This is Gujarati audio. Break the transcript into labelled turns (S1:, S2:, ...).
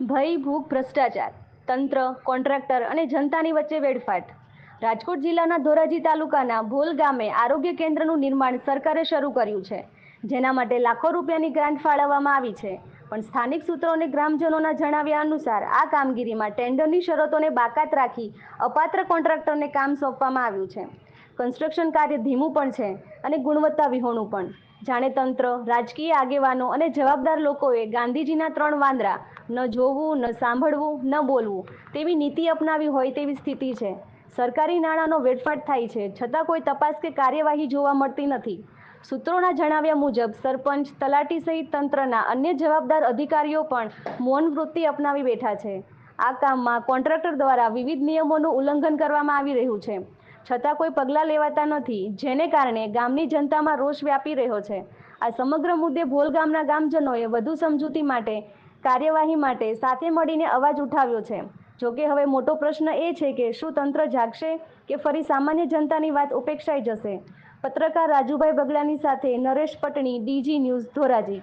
S1: ભય ભૂખ ભ્રષ્ટાચાર, તંત્ર, કોન્ટ્રાક્ટર અને જનતાની વચ્ચે વેડફાટ. રાજકોટ જિલ્લાના ધોરાજી તાલુકાના ભોલ ગામે આરોગ્ય કેન્દ્રનું નિર્માણ સરકારે શરૂ કર્યું છે. જેના માટે લાખો રૂપિયાની ગ્રાન્ટ ફાળવવામાં આવી છે. પણ સ્થાનિક સૂત્રો અને ગ્રામજનોના જણાવ્યા અનુસાર આ કામગીરીમાં ટેન્ડરની શરતોને બાકાત રાખી અપાત્ર કોન્ટ્રાક્ટરને કામ સોંપવામાં આવ્યું છે. કન્સ્ટ્રક્શન કાર્ય ધીમું પણ છે. અને ગુણવત્તા વિહોણું પણ. જાણે તંત્ર, રાજકીય આગેવાનો અને જવાબદાર લોકોએ ગાંધીજીના ત્રણ વાંદરા, ન જોવું, ન સાંભળવું, ન બોલવું, તેવી નીતિ અપનાવી હોય તેવી સ્થિતિ છે. સરકારી નાણાંનો વેડફાટ થાય છે, છતાં કોઈ તપાસ કે કાર્યવાહી જોવા મળતી નથી. સૂત્રોના જણાવ્યા મુજબ, સરપંચ, તલાટી સહિત તંત્રના અન્ય જવાબદાર અધિકારીઓ પણ મૌન વૃત્તિ અપનાવી બેઠા છે. આ કામમાં કોન્ટ્રાક્ટર દ્વારા વિવિધ નિયમોનું ઉલ્લંઘન કરવામાં આવી રહ્યું છે. છતાં કોઈ પગલાં લેવાતા નથી. જેને કારણે ગામની જનતામાં રોષ વ્યાપી રહ્યો છે. આ સમગ્ર મુદ્દે ભોલ ગામના ગામજનોએ વધુ સમજૂતી માટે, કાર્યવાહી માટે સાથે મળીને અવાજ ઉઠાવ્યો છે. જોકે હવે મોટો પ્રશ્ન એ છે કે શું તંત્ર જાગશે કે ફરી સામાન્ય જનતાની વાત ઉપેક્ષાઈ જશે? પત્રકાર રાજુભાઈ બગડાની સાથે નરેશ પટણી, ડીજી ન્યૂઝ ધોરાજી.